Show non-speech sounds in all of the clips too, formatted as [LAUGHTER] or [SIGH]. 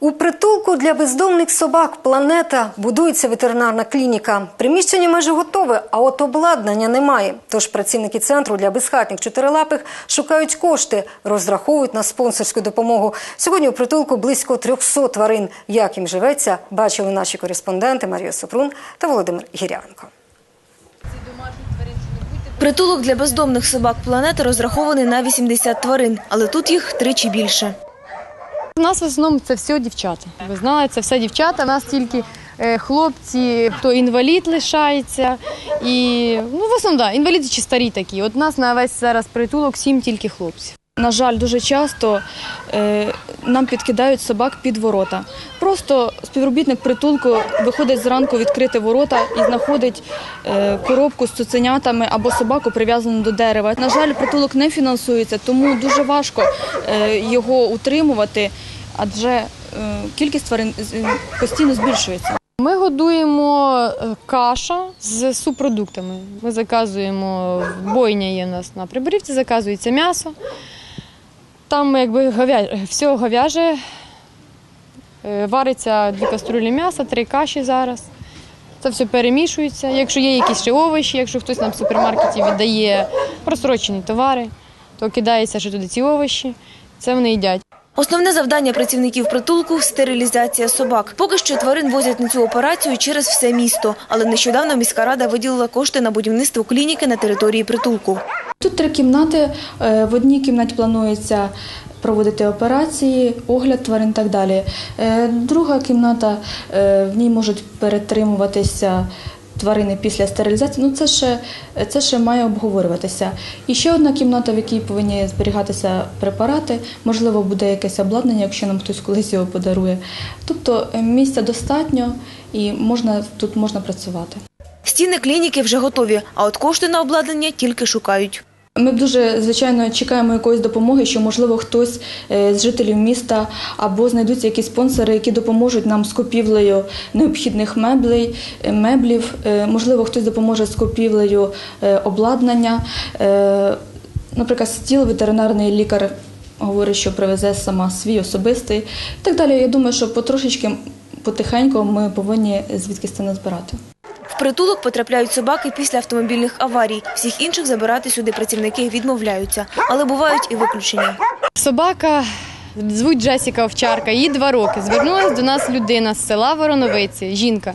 У притулку для бездомних собак Планета будується ветеринарна клініка. Приміщення майже готове, а от обладнання немає. Тож працівники центру для безхатніх чотирилапих шукають кошти, розраховують на спонсорську допомогу. Сьогодні у притулку близько 300 тварин. Як їм живеться, бачили наші кореспонденти Марія Супрун та Володимир Гірявенко. Притулок для бездомних собак планети розрахований на 80 тварин, але тут їх тричі більше. У нас в основному це все дівчата. Ви знали, це все дівчата. У нас тільки е, хлопці, хто інвалід лишається. І ну, в основному, да, інваліди чи старі такі. От у нас на весь зараз притулок сім тільки хлопців. На жаль, дуже часто е, нам підкидають собак під ворота. Просто співробітник притулку виходить зранку відкрити ворота і знаходить е, коробку з цуценятами або собаку прив'язану до дерева. На жаль, притулок не фінансується, тому дуже важко е, його утримувати, адже кількість тварин постійно збільшується. Ми годуємо каша з субпродуктами. Ми заказуємо бойня є у нас на приборівці, заказується м'ясо. Там якби говя... все говяже, Е, вариться дві каструлі м'яса, три каші зараз. Це все перемішується. Якщо є якісь ще овочі, якщо хтось нам в супермаркеті віддає просрочені товари, то кидається ще туди ці овочі, це вони їдять. Основне завдання працівників притулку – стерилізація собак. Поки що тварин возять на цю операцію через все місто. Але нещодавно міська рада виділила кошти на будівництво клініки на території притулку. Тут три кімнати. Е, В одній кімнаті планується проводити операції, огляд тварин і так далі. Е, Друга кімната, е, в ній можуть перетримуватися тварини після стерилізації. Ну, це ще, це ще має обговорюватися. І ще одна кімната, в якій повинні зберігатися препарати. Можливо, буде якесь обладнання, якщо нам хтось колись його подарує. Тобто місця достатньо і можна, тут можна працювати. Стіни клініки вже готові, а от кошти на обладнання тільки шукають. Ми дуже звичайно чекаємо якоїсь допомоги, що можливо хтось е, з жителів міста або знайдуться якісь спонсори, які допоможуть нам з купівлею необхідних меблей, е, меблів. Е, Можливо, хтось допоможе з купівлею обладнання. Наприклад, стіл ветеринарний лікар говорить, що привезе сама свій особистий і так далі. Я думаю, що потрошечки потихеньку ми повинні звідкись це назбирати. Притулок потрапляють собаки після автомобільних аварій. Всіх інших забирати сюди працівники відмовляються. Але бувають і виключення. Собака звуть Джесіка Овчарка, їй два роки. Звернулася до нас людина з села Вороновиці, жінка.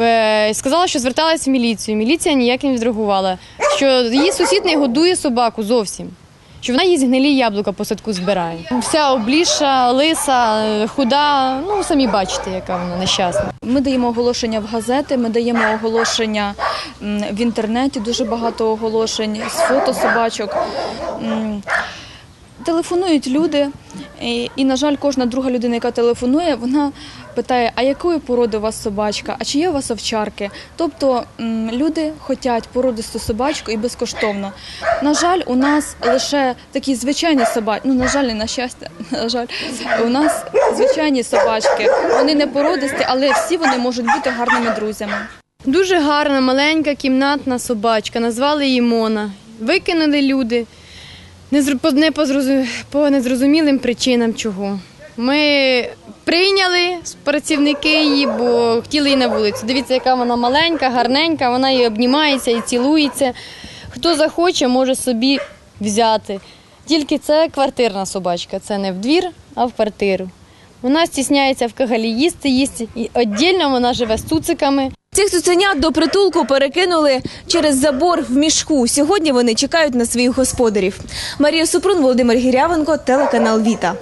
Е, Сказала, що зверталась в міліцію. Міліція ніяк не відреагувала. Що її сусід не годує собаку зовсім. Що вона їй гнилі яблука по садку збирає. Вся обліша, лиса, худа. Ну самі бачите, яка вона нещасна. Ми даємо оголошення в газети, ми даємо оголошення в інтернеті, дуже багато оголошень з фото собачок. Телефонують люди, і, і, на жаль, кожна друга людина, яка телефонує, вона питає, а якої породи у вас собачка, а чи є у вас овчарки? Тобто люди хочуть породисту собачку і безкоштовно. На жаль, у нас лише такі звичайні собачки, ну на жаль, не на щастя, [LAUGHS] на жаль, у нас звичайні собачки. Вони не породисті, але всі вони можуть бути гарними друзями. Дуже гарна, маленька кімнатна собачка. Назвали її Мона. Викинули люди. Не по, не по незрозумілим причинам чого. Ми прийняли працівники її, бо хотіли її на вулицю. Дивіться, яка вона маленька, гарненька, вона її обнімається і цілується. Хто захоче, може собі взяти. Тільки це квартирна собачка, це не в двір, а в квартиру. Вона стісняється в кагалі їсти, їсти. І віддільно вона живе з цуциками. Цих цуценят до притулку перекинули через забор в мішку. Сьогодні вони чекають на своїх господарів. Марія Супрун, Володимир Гірявенко, телеканал Віта.